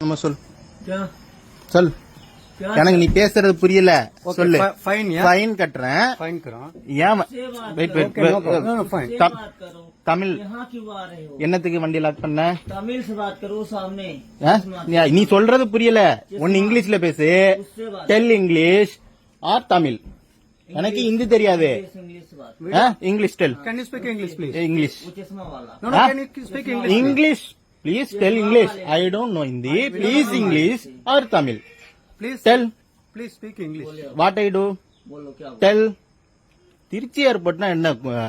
நம்ம சொல் क्या சொல் क्या எனக்கு நீ பேசுறது புரியல சொல்லு फाइन या ஃபைன் கட்டுறேன் फाइन करो ஏன் से बात wait, करो, wait, Okay, no wait, problem. No, no, fine. से तम- बात करो தமிழ் यहाँ क्यों आ रहे हो என்னத்துக்கு வண்டி லாக் பண்ண तमिल से बात करो सामने ஆ? நீ- நீ சொல்றது புரியல ஒன்னு இங்கிலீஷ்ல பேசு उससे बात டெல் இங்கிலீஷ் ஆர் தமிழ் எனக்கு ஹிந்தி தெரியாது इंग्लिश से बात ஆ? English tell Can you speak English, please? English वो चश्मा वाला No, no, Huh? can you speak English? please? English please tell English I don't know Hindi please English or Tamil please tell please speak English what I do tell Trichy ஏர்போர்ட்னா என்ன?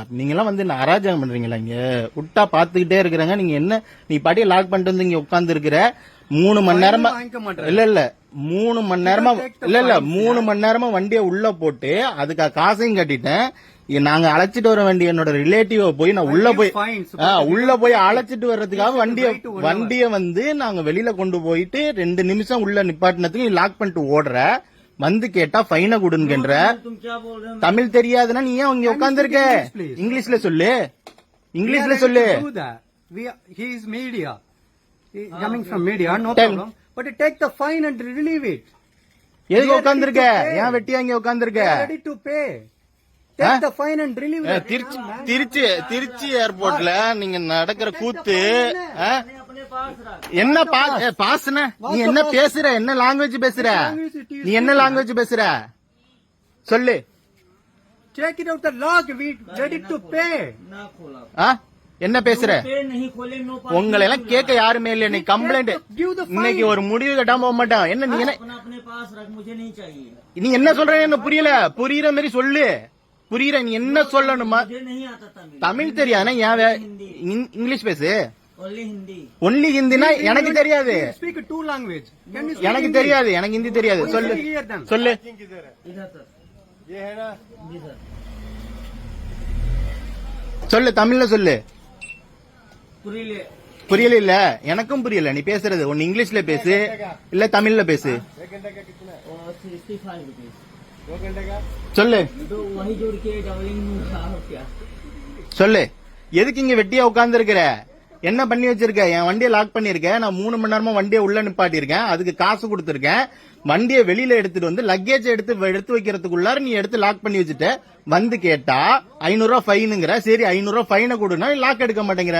நீங்க எல்லாம் வந்து அராஜகம் பண்றீங்களா இங்க? விட்டா பாத்துக்கிட்டே இருக்கிறாங்க. நீங்க என்ன? நீ படியை லாக் பண்ணிட்டு வந்து இங்க உட்கார்ந்து இருக்கிற மூணு மணி நேரமா இல்ல இல்ல. மூணு மணி நேரமா இல்ல இல்ல. மூணு மணி நேரமா வண்டியை உள்ள போட்டு அதுக்கு காசையும் கட்டிட்டேன். நாங்க அழைச்சிட்டு வர வேண்டிய என்னோட ரிலேட்டிவ போய் நான் உள்ள போய் உள்ள போய் அழைச்சிட்டு வர்றதுக்காக வண்டிய வண்டிய வந்து நாங்க வெளியில கொண்டு போயிட்டு ரெண்டு நிமிஷம் உள்ள நிப்பாட்டினதுக்கு லாக் பண்ணிட்டு ஓடுற. வந்து கேட்டா ஃபைனை கொடுங்கன்ற. தமிழ் தெரியாதுன்னா நீ ஏன் இங்க உட்காந்துருக்க இங்கிலீஷ்ல சொல்லு. இங்கிலீஷ்ல சொல்லு. Media coming from media, no Tell. problem. But you take the fine and relieve it. எதுக்கு உட்காந்துருக்க ஏன் வெட்டியா இங்க உட்காந்துருக்க They are ready to pay. Take the fine and relieve it. Trichy Trichy Trichy ஏர்போர்ட்ல நீங்க நடக்கிற கூத்து ஆ? என்ன பா ஏ, பாசுன நீ என்ன பேசுற என்ன லாங்குவேஜ் பேசுற நீ என்ன லாங்குவேஜ் பேசுற சொல்லு Take it out the log. We ready to pay. ஆ என்ன பேசுற? உங்களை எல்லாம் கேட்க யாருமே இல்ல. இன்னைக்கு கம்ப்ளைண்ட் இன்னைக்கு ஒரு முடிவு கட்டாம போக மாட்டான். என்ன நீ என்ன நீ என்ன சொல்ற என்ன புரியல. புரியுற மாதிரி சொல்லு. புரியுற நீ என்ன சொல்லணுமா? தமிழ் தெரியாதுன்னா ஏன் இங்கிலீஷ் பேசு. ஒன்லி ஹிந்தினா எனக்கு தெரியாது. எனக்கு தெரியாது. எனக்கு ஹிந்தி தெரியாது. சொல்லு. சொல்லு. சொல்லு தமிழ்ல சொல்லு. புரியல புரியல இல்ல எனக்கும் புரியல. நீ பேசுறது. ஒன்னு இங்கிலீஷ்ல பேசு. இல்ல தமிழ்ல பேசு. சொல்லு. சொல்லு. எதுக்கு இங்க வெட்டியா உட்கார்ந்து இருக்கிற என்ன பண்ணி வச்சிருக்க? என் வண்டியை லாக் பண்ணிருக்கேன் நான் மூணு மணி நேரமா வண்டியை உள்ள நிப்பாட்டியிருக்கேன். அதுக்கு காசு கொடுத்துருக்கேன். வண்டியை வெளியில எடுத்துட்டு வந்து லக்கேஜ் எடுத்து எடுத்து வைக்கிறதுக்குள்ளார நீ எடுத்து லாக் பண்ணி வச்சுட்ட. வந்து கேட்டா ஐநூறு ரூபா ஃபைனுங்கிற சரி ஐநூறு ரூபா ஃபைனை கொடுனா லாக் எடுக்க மாட்டேங்கிற.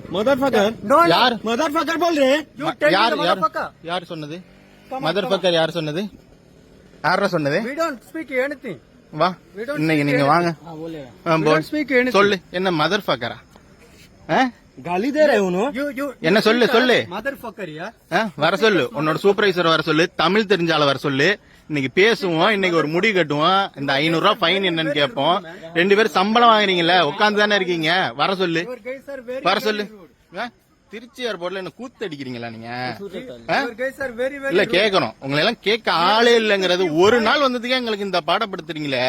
மதர் ஃபக்கர் யார்? மதர் ஃபக்கர் சொல்றே யார் யார்? யார் சொன்னது? மதர் பக்கர் யார் சொன்னது? யார் சொன்னது? வி டோன்ட் ஸ்பீக் எனிதிங் வா. இன்னைக்கு நீங்க வாங்க. சொல்லு என்ன மதர் ஃபக்கரா என்ன சொல்லு சொல்லு. வர சொல்லு. உன்னோட சூப்பர்வைசர் வர சொல்லு. தமிழ் தெரிஞ்சால வர சொல்லு. இன்னைக்கு பேசுவோம் இன்னைக்கு ஒரு முடி கட்டுவோம். இந்த ஐநூறு ரூபாய் ஃபைன் என்னன்னு கேட்போம். ரெண்டு பேரும் சம்பளம் வாங்குறீங்கல்ல உட்காந்து தானே இருக்கீங்க. வர சொல்லு. வர சொல்லு. திருச்சி ஏர்போர்ட்ல என்ன கூத்து அடிக்கிறீங்களா நீங்க இல்ல. கேக்குறோம் உங்களை எல்லாம் கேட்க ஆளே இல்லங்கிறது ஒரு நாள் வந்ததுக்கே எங்களுக்கு இந்த பாடப்படுத்துறீங்களே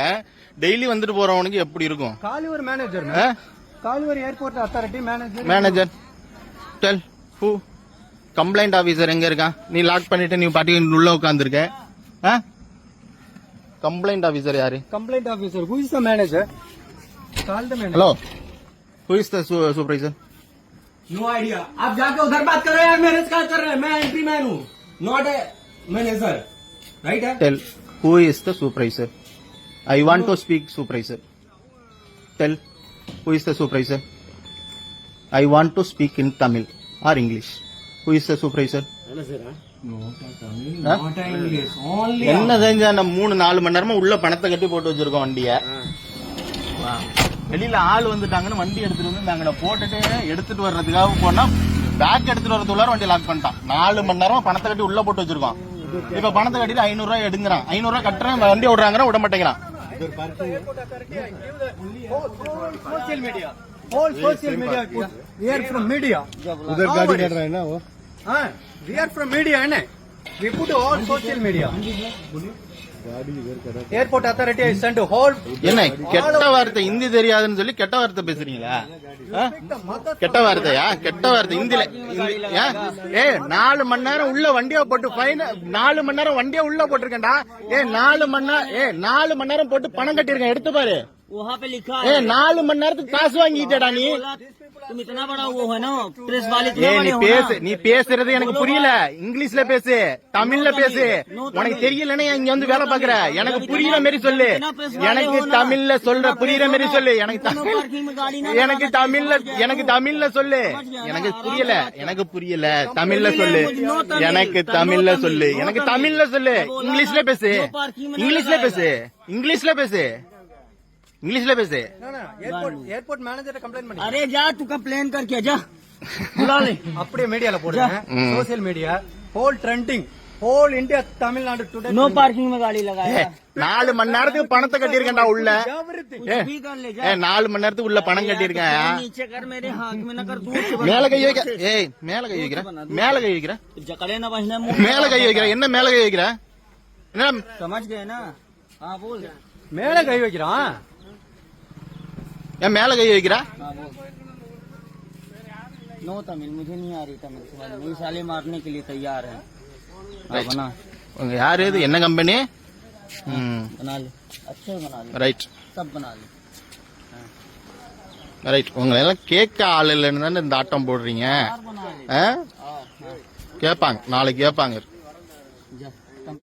டெய்லி வந்துட்டு போறவனுக்கு எப்படி இருக்கும்? man. Call your airport authority manager. Manager tell who complaint officer எங்க இருக்கான் நீ லாக் பண்ணிட்டு நீ பாட்டி உள்ள உட்காந்துருக்க கம்ப்ளைண்ட் ஆபீசர் யாரு? Officer. Who is the manager? Call the manager. Hello who is the supervisor no idea आप जाके उधर बात करो यार मैनेज का कर रहे हैं मैं एंट्री मैन हूँ नॉट ए मैनेजर राइट है tell who is the supervisor I want to speak supervisor tell who is the supervisor I want to speak in Tamil or English who is the supervisor not a English only என்ன செஞ்சா நம்ம மூணு நாலு மணி நேரமா உள்ள பணத்தை கட்டி போட்டு வச்சிருக்கோம் வண்டிய வெளியில ஆள் வந்துட்டாங்கன்னு வண்டி எடுத்துட்டு வந்து நாங்க போட்டுட்டு எடுத்துட்டு வர்றதுக்காக போனா பேக் எடுத்துட்டு வரதுக்குள்ளார வண்டி லாக் பண்ணிட்டான். நாலு மணி நேரமா பணத்தை கட்டி உள்ள போட்டு வச்சிருக்கோம் இப்ப பணத்தை கட்டிட்டு ஐநூறு ரூபாய் எடுங்கிறான். ஐநூறு ரூபாய் கட்டுறேன் வண்டி விடுறாங்க விட மாட்டேங்கிறான். Social media. Airport authority send whole என்ன கெட்ட வார்த்தை ஹிந்தி தெரியாதுன்னு சொல்லி கெட்ட வார்த்தை பேசுறீங்களா? கெட்ட வார்த்தையா? கெட்ட வார்த்தை ஹிந்தில ஏ நாலு மணி நேரம் உள்ள வண்டியா போட்டு ஃபைன் நாலு மணி நேரம் வண்டியா உள்ள போட்டிருக்கேன்டா. ஏ நாலு மணி நேரம் ஏ நாலு மணி நேரம் போட்டு பணம் கட்டிருக்கேன் எடுத்து பாரு. वहाँ पे लिखा ஏ है நாலு மணி நேரத்துக்கு காசு வாங்கிட்டேடா நீ बोला, तुम इतना बड़ा वो है ना प्रेस वाले ஏ इतने நீ बड़े हो பேசு ना நீ பேசுறது எனக்கு புரியல இங்கிலீஷ்ல பேசு தமிழ்ல பேசு உனக்கு தெரியலன்னா இங்க வந்து வேலை பாக்குற எனக்கு புரியுற மாதிரி சொல்லு எனக்கு தமிழ்ல சொல்ற புரியுற மாதிரி சொல்லு எனக்கு தமிழ் எனக்கு தமிழ்ல எனக்கு தமிழ்ல சொல்லு எனக்கு புரியல எனக்கு புரியல தமிழ்ல சொல்லு எனக்கு தமிழ்ல சொல்லு எனக்கு தமிழ்ல சொல்லு இங்கிலீஷ்ல பேசு இங்கிலீஷ்ல பேசு இங்கிலீஷ்ல பேசு இங்கிலீஷ்ல பேசு No, no, airport, airport manager complaint பண்ணி. अरे जा तू कंप्लेन करके जा बुला ले அப்படியே மீடியால போடுங்க ம். Social media whole trending whole India Tamil Nadu today no parking में गाड़ी ஏ, लगाया நாலு மணி நேரத்துக்கு பணத்தை கட்டியிருக்கேன்டா உள்ள எவ்ரிதிங் ஏ, भी कर ले ஏ जा நாலு மணி நேரத்துக்கு உள்ள பணம் கட்டியிருக்கேன் नीचे कर मेरे हाथ में न कर दूर से बना। மேல கை வைக்க ஏய் மேல கை வைக்கிற மேல கை வைக்கிற जकड़े ना बजना मुंह மேல கை வைக்கிற என்ன மேல கை வைக்கிற என்ன समझ गए ना हाँ बोल மேல கை வைக்கிறான் ஏன் மேல கை வைக்கிற हाँ बोल नो तमिल मुझे नहीं आ रही तमिल समझ नहीं साले मारने के लिए तैयार है हाँ, Right. बना உங்க யாரு இது என்ன கம்பெனி ம் बना ले अच्छे बना ले ரைட் सब बना ले ரைட் உங்களை எல்லாம் கேட்க ஆள் இல்லைன்னு தானே இந்த ஆட்டம் போடுறீங்க यार बना ले ஆ? हाँ हाँ கேட்பாங்க நாளைக்கு கேட்பாங்க जा